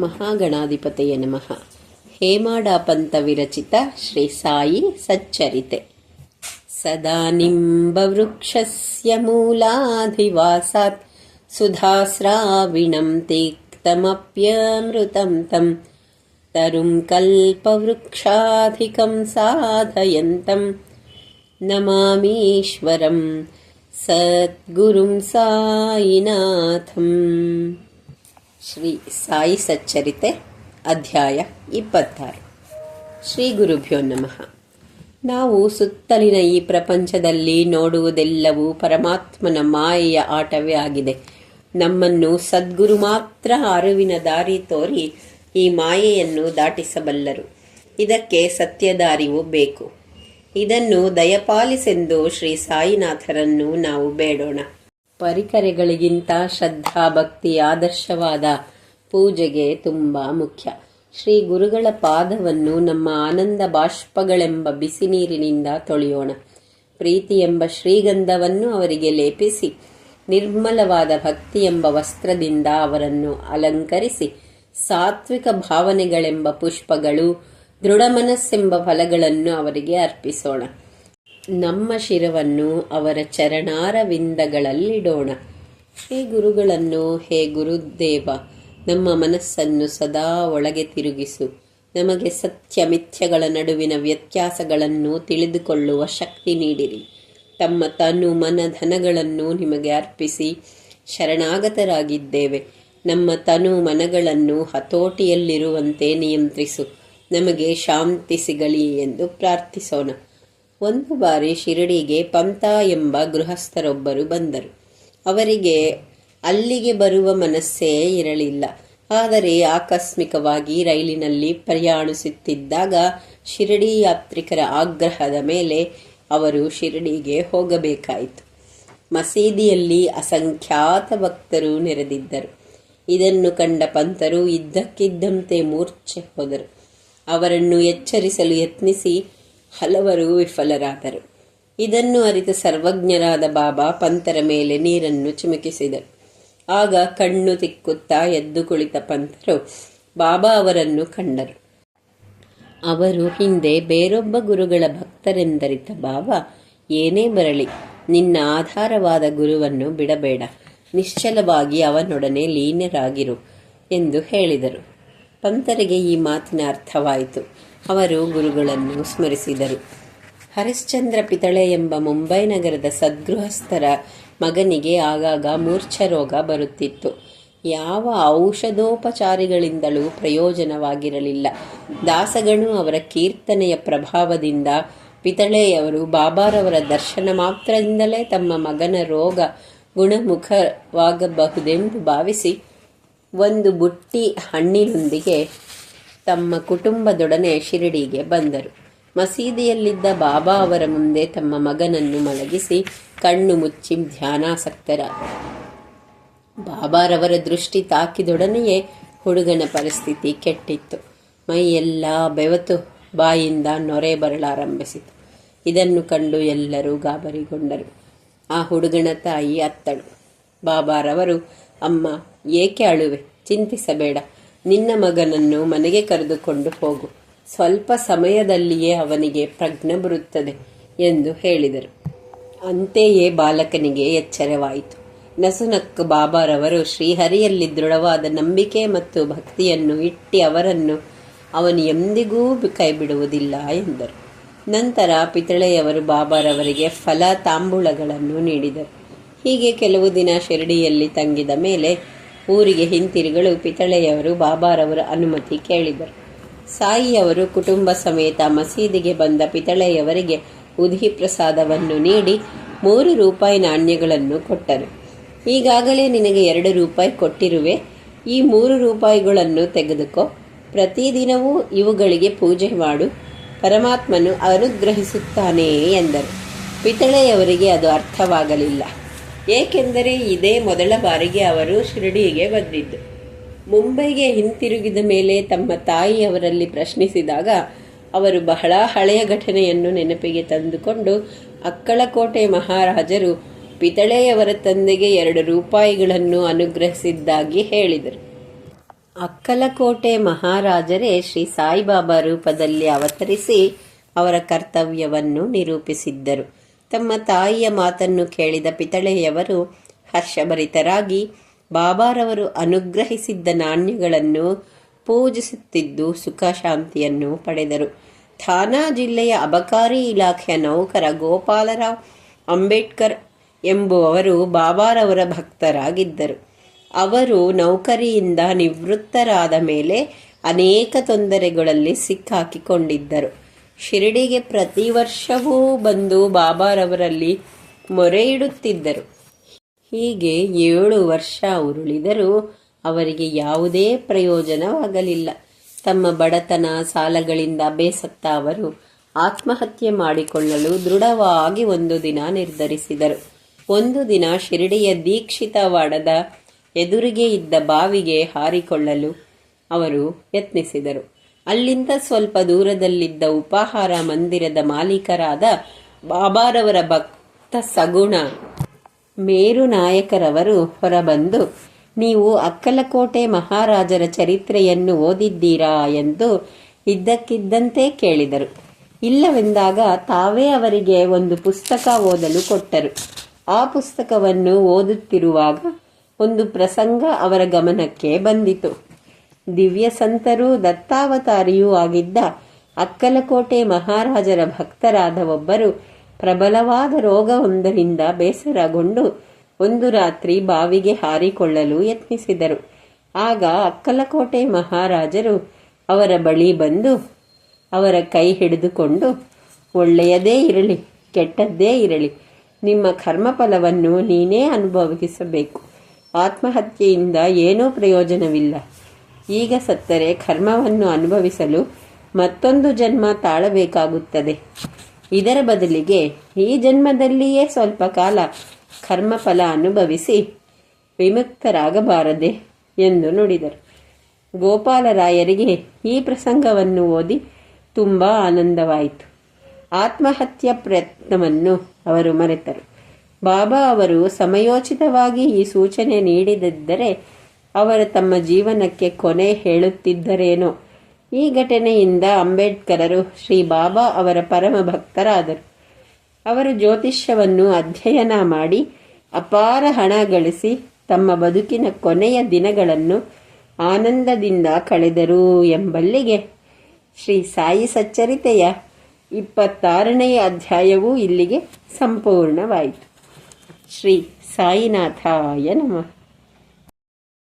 महागणाधिपतये नमः हेमाडापन्तविरचित श्रीसायि सच्चरिते सदा निम्बवृक्षस्य मूलाधिवासात् सुधास्राविणं तिक्तमप्यमृतन्तं तरुं कल्पवृक्षाधिकं साधयन्तं नमामीश्वरं सद्गुरुं सायिनाथम् ಶ್ರೀ ಸಾಯಿ ಸಚ್ಚರಿತೆ, ಅಧ್ಯಾಯ ಇಪ್ಪತ್ತಾರು. ಶ್ರೀ ಗುರುಭ್ಯೋ ನಮಃ. ನಾವು ಸುತ್ತಲಿನ ಈ ಪ್ರಪಂಚದಲ್ಲಿ ನೋಡುವುದೆಲ್ಲವೂ ಪರಮಾತ್ಮನ ಮಾಯೆಯ ಆಟವೇ ಆಗಿದೆ. ನಮ್ಮನ್ನು ಸದ್ಗುರು ಮಾತ್ರ ಅರಿವಿನ ದಾರಿ ತೋರಿ ಈ ಮಾಯೆಯನ್ನು ದಾಟಿಸಬಲ್ಲರು. ಇದಕ್ಕೆ ಸತ್ಯದಾರಿವು ಬೇಕು. ಇದನ್ನು ದಯಪಾಲಿಸೆಂದು ಶ್ರೀ ಸಾಯಿನಾಥರನ್ನು ನಾವು ಬೇಡೋಣ. ಪರಿಕರಗಳಿಗಿಂತ ಶ್ರದ್ಧಾ ಭಕ್ತಿ ಆದರ್ಶವಾದ ಪೂಜೆಗೆ ತುಂಬ ಮುಖ್ಯ. ಶ್ರೀ ಗುರುಗಳ ಪಾದವನ್ನು ನಮ್ಮ ಆನಂದ ಬಾಷ್ಪಗಳೆಂಬ ಬಿಸಿ ನೀರಿನಿಂದ ತೊಳೆಯೋಣ. ಪ್ರೀತಿ ಎಂಬ ಶ್ರೀಗಂಧವನ್ನು ಅವರಿಗೆ ಲೇಪಿಸಿ, ನಿರ್ಮಲವಾದ ಭಕ್ತಿ ಎಂಬ ವಸ್ತ್ರದಿಂದ ಅವರನ್ನು ಅಲಂಕರಿಸಿ, ಸಾತ್ವಿಕ ಭಾವನೆಗಳೆಂಬ ಪುಷ್ಪಗಳು ದೃಢ ಮನಸ್ಸೆಂಬ ಫಲಗಳನ್ನು ಅವರಿಗೆ ಅರ್ಪಿಸೋಣ. ನಮ್ಮ ಶಿರವನ್ನು ಅವರ ಚರಣಾರವಿಂದಗಳಲ್ಲಿಡೋಣ. ಹೇ ಗುರುಗಳನ್ನು, ಹೇ ಗುರುದೇವ, ನಮ್ಮ ಮನಸ್ಸನ್ನು ಸದಾ ಒಳಗೆ ತಿರುಗಿಸು. ನಮಗೆ ಸತ್ಯ ಮಿಥ್ಯಗಳ ನಡುವಿನ ವ್ಯತ್ಯಾಸಗಳನ್ನು ತಿಳಿದುಕೊಳ್ಳುವ ಶಕ್ತಿ ನೀಡಿರಿ. ತಮ್ಮ ತನು ಮನ ಧನಗಳನ್ನು ನಿಮಗೆ ಅರ್ಪಿಸಿ ಶರಣಾಗತರಾಗಿದ್ದೇವೆ. ನಮ್ಮ ತನು ಮನಗಳನ್ನು ಹತೋಟಿಯಲ್ಲಿರುವಂತೆ ನಿಯಂತ್ರಿಸು. ನಮಗೆ ಶಾಂತಿ ಸಿಗಲಿ ಎಂದು ಪ್ರಾರ್ಥಿಸೋಣ. ಒಂದು ಬಾರಿ ಶಿರಡಿಗೆ ಪಂತ ಎಂಬ ಗೃಹಸ್ಥರೊಬ್ಬರು ಬಂದರು. ಅವರಿಗೆ ಅಲ್ಲಿಗೆ ಬರುವ ಮನಸ್ಸೇ ಇರಲಿಲ್ಲ. ಆದರೆ ಆಕಸ್ಮಿಕವಾಗಿ ರೈಲಿನಲ್ಲಿ ಪ್ರಯಾಣಿಸುತ್ತಿದ್ದಾಗ ಶಿರಡಿ ಯಾತ್ರಿಕರ ಆಗ್ರಹದ ಮೇಲೆ ಅವರು ಶಿರಡಿಗೆ ಹೋಗಬೇಕಾಯಿತು. ಮಸೀದಿಯಲ್ಲಿ ಅಸಂಖ್ಯಾತ ಭಕ್ತರು ನೆರೆದಿದ್ದರು. ಇದನ್ನು ಕಂಡ ಪಂತರು ಇದ್ದಕ್ಕಿದ್ದಂತೆ ಮೂರ್ಛೆ ಹೋದರು. ಅವರನ್ನು ಎಚ್ಚರಿಸಲು ಯತ್ನಿಸಿ ಹಲವರು ವಿಫಲರಾದರು. ಇದನ್ನು ಅರಿತ ಸರ್ವಜ್ಞರಾದ ಬಾಬಾ ಪಂತರ ಮೇಲೆ ನೀರನ್ನು ಚಿಮುಕಿಸಿದರು. ಆಗ ಕಣ್ಣು ತಿಕ್ಕುತ್ತಾ ಎದ್ದು ಕುಳಿತ ಪಂತರು ಬಾಬಾ ಅವರನ್ನು ಕಂಡರು. ಅವರು ಹಿಂದೆ ಬೇರೊಬ್ಬ ಗುರುಗಳ ಭಕ್ತರೆಂದರಿತ ಬಾಬಾ, ಏನೇ ಬರಲಿ, ನಿನ್ನ ಆಧಾರವಾದ ಗುರುವನ್ನು ಬಿಡಬೇಡ. ನಿಶ್ಚಲವಾಗಿ ಅವನೊಡನೆ ಲೀನರಾಗಿರು ಎಂದು ಹೇಳಿದರು. ಪಂತರಿಗೆ ಈ ಮಾತಿನ ಅರ್ಥವಾಯಿತು. ಅವರು ಗುರುಗಳನ್ನು ಸ್ಮರಿಸಿದರು. ಹರಿಶ್ಚಂದ್ರ ಪಿತಳೆ ಎಂಬ ಮುಂಬೈ ನಗರದ ಸದ್ಗೃಹಸ್ಥರ ಮಗನಿಗೆ ಆಗಾಗ ಮೂರ್ಛ ರೋಗ ಬರುತ್ತಿತ್ತು. ಯಾವ ಔಷಧೋಪಚಾರಿಗಳಿಂದಲೂ ಪ್ರಯೋಜನವಾಗಿರಲಿಲ್ಲ. ದಾಸಗಣು ಅವರ ಕೀರ್ತನೆಯ ಪ್ರಭಾವದಿಂದ ಪಿತಳೆಯವರು ಬಾಬಾರವರ ದರ್ಶನ ಮಾತ್ರದಿಂದಲೇ ತಮ್ಮ ಮಗನ ರೋಗ ಗುಣಮುಖವಾಗಬಹುದೆಂದು ಭಾವಿಸಿ ಒಂದು ಬುಟ್ಟಿ ಹಣ್ಣಿನೊಂದಿಗೆ ತಮ್ಮ ಕುಟುಂಬದೊಡನೆ ಶಿರಡಿಗೆ ಬಂದರು. ಮಸೀದಿಯಲ್ಲಿದ್ದ ಬಾಬಾ ಅವರ ಮುಂದೆ ತಮ್ಮ ಮಗನನ್ನು ಮಲಗಿಸಿ ಕಣ್ಣು ಮುಚ್ಚಿ ಧ್ಯಾನಾಸಕ್ತರ. ಬಾಬಾರವರ ದೃಷ್ಟಿ ತಾಕಿದೊಡನೆಯೇ ಹುಡುಗನ ಪರಿಸ್ಥಿತಿ ಕೆಟ್ಟಿತ್ತು. ಮೈಯೆಲ್ಲ ಬೆವತು ಬಾಯಿಂದ ನೊರೆ ಬರಲಾರಂಭಿಸಿತು. ಇದನ್ನು ಕಂಡು ಎಲ್ಲರೂ ಗಾಬರಿಗೊಂಡರು. ಆ ಹುಡುಗನ ತಾಯಿ ಅತ್ತಳು. ಬಾಬಾರವರು ಅಮ್ಮ, ಏಕೆ ಅಳುವೆ? ಚಿಂತಿಸಬೇಡ. ನಿನ್ನ ಮಗನನ್ನು ಮನೆಗೆ ಕರೆದುಕೊಂಡು ಹೋಗು. ಸ್ವಲ್ಪ ಸಮಯದಲ್ಲಿಯೇ ಅವನಿಗೆ ಪ್ರಜ್ಞೆ ಬರುತ್ತದೆ ಎಂದು ಹೇಳಿದರು. ಅಂತೆಯೇ ಬಾಲಕನಿಗೆ ಎಚ್ಚರವಾಯಿತು. ನಸುನಕ್ಕು ಬಾಬಾರವರು ಶ್ರೀಹರಿಯಲ್ಲಿ ದೃಢವಾದ ನಂಬಿಕೆ ಮತ್ತು ಭಕ್ತಿಯನ್ನು ಇಟ್ಟಿ ಅವರನ್ನು ಅವನು ಎಂದಿಗೂ ಕೈಬಿಡುವುದಿಲ್ಲ ಎಂದರು. ನಂತರ ಪಿತಳೆಯವರು ಬಾಬಾರವರಿಗೆ ಫಲ ತಾಂಬೂಳಗಳನ್ನು ನೀಡಿದರು. ಹೀಗೆ ಕೆಲವು ದಿನ ಶಿರಡಿಯಲ್ಲಿ ತಂಗಿದ ಮೇಲೆ ಊರಿಗೆ ಹಿಂತಿರುಗಲು ಪಿತಳೆಯವರು ಬಾಬಾರವರ ಅನುಮತಿ ಕೇಳಿದರು. ಸಾಯಿಯವರು ಕುಟುಂಬ ಸಮೇತ ಮಸೀದಿಗೆ ಬಂದ ಪಿತಳೆಯವರಿಗೆ ಉದಿ ಪ್ರಸಾದವನ್ನು ನೀಡಿ ಮೂರು ರೂಪಾಯಿ ನಾಣ್ಯಗಳನ್ನು ಕೊಟ್ಟರು. ಈಗಾಗಲೇ ನಿನಗೆ ಎರಡು ರೂಪಾಯಿ ಕೊಟ್ಟಿರುವೆ. ಈ ಮೂರು ರೂಪಾಯಿಗಳನ್ನು ತೆಗೆದುಕೋ. ಪ್ರತಿದಿನವೂ ಇವುಗಳಿಗೆ ಪೂಜೆ ಮಾಡು. ಪರಮಾತ್ಮನು ಅನುಗ್ರಹಿಸುತ್ತಾನೆ ಎಂದರು. ಪಿತಳೆಯವರಿಗೆ ಅದು ಅರ್ಥವಾಗಲಿಲ್ಲ. ಏಕೆಂದರೆ ಇದೇ ಮೊದಲ ಬಾರಿಗೆ ಅವರು ಶಿರಡಿಗೆ ಬಂದಿದ್ದು. ಮುಂಬೈಗೆ ಹಿಂತಿರುಗಿದ ಮೇಲೆ ತಮ್ಮ ತಾಯಿಯವರಲ್ಲಿ ಪ್ರಶ್ನಿಸಿದಾಗ, ಅವರು ಬಹಳ ಹಳೆಯ ಘಟನೆಯನ್ನು ನೆನಪಿಗೆ ತಂದುಕೊಂಡು, ಅಕ್ಕಳಕೋಟೆ ಮಹಾರಾಜರು ಪಿತಳೆಯವರ ತಂದೆಗೆ ಎರಡು ರೂಪಾಯಿಗಳನ್ನು ಅನುಗ್ರಹಿಸಿದ್ದಾಗಿ ಹೇಳಿದರು. ಅಕ್ಕಲಕೋಟೆ ಮಹಾರಾಜರೇ ಶ್ರೀ ಸಾಯಿಬಾಬಾ ರೂಪದಲ್ಲಿ ಅವತರಿಸಿ ಅವರ ಕರ್ತವ್ಯವನ್ನು ನಿರೂಪಿಸಿದ್ದರು. ತಮ್ಮ ತಾಯಿಯ ಮಾತನ್ನು ಕೇಳಿದ ಪಿತಳೆಯವರು ಹರ್ಷಭರಿತರಾಗಿ, ಬಾಬಾರವರು ಅನುಗ್ರಹಿಸಿದ್ದ ನಾಣ್ಯಗಳನ್ನು ಪೂಜಿಸುತ್ತಿದ್ದು ಸುಖ ಶಾಂತಿಯನ್ನು ಪಡೆದರು. ಥಾನಾ ಜಿಲ್ಲೆಯ ಅಬಕಾರಿ ಇಲಾಖೆಯ ನೌಕರ ಗೋಪಾಲರಾವ್ ಅಂಬೇಡ್ಕರ್ ಎಂಬುವವರು ಬಾಬಾರವರ ಭಕ್ತರಾಗಿದ್ದರು. ಅವರು ನೌಕರಿಯಿಂದ ನಿವೃತ್ತರಾದ ಮೇಲೆ ಅನೇಕ ತೊಂದರೆಗಳಲ್ಲಿ ಸಿಕ್ಕಾಕಿಕೊಂಡಿದ್ದರು. ಶಿರಡಿಗೆ ಪ್ರತಿ ವರ್ಷವೂ ಬಂದು ಬಾಬಾರವರಲ್ಲಿ ಮೊರೆ ಇಡುತ್ತಿದ್ದರು. ಹೀಗೆ ಏಳು ವರ್ಷ ಉರುಳಿದರೂ ಅವರಿಗೆ ಯಾವುದೇ ಪ್ರಯೋಜನವಾಗಲಿಲ್ಲ. ತಮ್ಮ ಬಡತನ ಸಾಲಗಳಿಂದ ಬೇಸತ್ತ ಅವರು ಆತ್ಮಹತ್ಯೆ ಮಾಡಿಕೊಳ್ಳಲು ದೃಢವಾಗಿ ಒಂದು ದಿನ ನಿರ್ಧರಿಸಿದರು. ಒಂದು ದಿನ ಶಿರಡಿಯ ದೀಕ್ಷಿತವಾಡದ ಎದುರಿಗೆ ಇದ್ದ ಬಾವಿಗೆ ಹಾರಿಕೊಳ್ಳಲು ಅವರು ಯತ್ನಿಸಿದರು. ಅಲ್ಲಿಂದ ಸ್ವಲ್ಪ ದೂರದಲ್ಲಿದ್ದ ಉಪಾಹಾರ ಮಂದಿರದ ಮಾಲೀಕರಾದ ಬಾಬಾರವರ ಭಕ್ತ ಸಗುಣ ಮೇರು ನಾಯಕರವರು ಹೊರಬಂದು, ನೀವು ಅಕ್ಕಲಕೋಟೆ ಮಹಾರಾಜರ ಚರಿತ್ರೆಯನ್ನು ಓದಿದ್ದೀರಾ? ಎಂದು ಇದ್ದಕ್ಕಿದ್ದಂತೆ ಕೇಳಿದರು. ಇಲ್ಲವೆಂದಾಗ ತಾವೇ ಅವರಿಗೆ ಒಂದು ಪುಸ್ತಕ ಓದಲು ಕೊಟ್ಟರು. ಆ ಪುಸ್ತಕವನ್ನು ಓದುತ್ತಿರುವಾಗ ಒಂದು ಪ್ರಸಂಗ ಅವರ ಗಮನಕ್ಕೆ ಬಂದಿತು. ದಿವ್ಯ ಸಂತರೂ ದತ್ತಾವತಾರಿಯೂ ಆಗಿದ್ದ ಅಕ್ಕಲಕೋಟೆ ಮಹಾರಾಜರ ಭಕ್ತರಾದ ಒಬ್ಬರು ಪ್ರಬಲವಾದ ರೋಗವೊಂದರಿಂದ ಬೇಸರಗೊಂಡು ಒಂದು ರಾತ್ರಿ ಬಾವಿಗೆ ಹಾರಿಕೊಳ್ಳಲು ಯತ್ನಿಸಿದರು. ಆಗ ಅಕ್ಕಲಕೋಟೆ ಮಹಾರಾಜರು ಅವರ ಬಳಿ ಬಂದು ಅವರ ಕೈ ಹಿಡಿದುಕೊಂಡು, ಒಳ್ಳೆಯದೇ ಇರಲಿ, ಕೆಟ್ಟದ್ದೇ ಇರಲಿ, ನಿಮ್ಮ ಕರ್ಮಫಲವನ್ನು ನೀನೇ ಅನುಭವಿಸಬೇಕು. ಆತ್ಮಹತ್ಯೆಯಿಂದ ಏನೂ ಪ್ರಯೋಜನವಿಲ್ಲ. ಈಗ ಸತ್ತರೆ ಕರ್ಮವನ್ನು ಅನುಭವಿಸಲು ಮತ್ತೊಂದು ಜನ್ಮ ತಾಳಬೇಕಾಗುತ್ತದೆ. ಇದರ ಬದಲಿಗೆ ಈ ಜನ್ಮದಲ್ಲಿಯೇ ಸ್ವಲ್ಪ ಕಾಲ ಕರ್ಮಫಲ ಅನುಭವಿಸಿ ವಿಮುಕ್ತರಾಗಬಾರದೆ ಎಂದು ನುಡಿದರು. ಗೋಪಾಲರಾಯರಿಗೆ ಈ ಪ್ರಸಂಗವನ್ನು ಓದಿ ತುಂಬ ಆನಂದವಾಯಿತು. ಆತ್ಮಹತ್ಯ ಪ್ರಯತ್ನವನ್ನು ಅವರು ಮರೆತರು. ಬಾಬಾ ಅವರು ಸಮಯೋಚಿತವಾಗಿ ಈ ಸೂಚನೆ ನೀಡಿದಿದ್ದರೆ ಅವರು ತಮ್ಮ ಜೀವನಕ್ಕೆ ಕೊನೆ ಹೇಳುತ್ತಿದ್ದರೇನೋ. ಈ ಘಟನೆಯಿಂದ ಅಂಬೇಡ್ಕರರು ಶ್ರೀ ಬಾಬಾ ಅವರ ಪರಮ ಭಕ್ತರಾದರು. ಅವರು ಜ್ಯೋತಿಷ್ಯವನ್ನು ಅಧ್ಯಯನ ಮಾಡಿ ಅಪಾರ ಹಣ ಗಳಿಸಿ ತಮ್ಮ ಬದುಕಿನ ಕೊನೆಯ ದಿನಗಳನ್ನು ಆನಂದದಿಂದ ಕಳೆದರು ಎಂಬಲ್ಲಿಗೆ. ಶ್ರೀ ಸಾಯಿ ಸಚ್ಚರಿತೆಯ ಇಪ್ಪತ್ತಾರನೆಯ ಅಧ್ಯಾಯವೂ ಇಲ್ಲಿಗೆ ಸಂಪೂರ್ಣವಾಯಿತು. ಶ್ರೀ ಸಾಯಿನಾಥಾಯ ನಮಃ.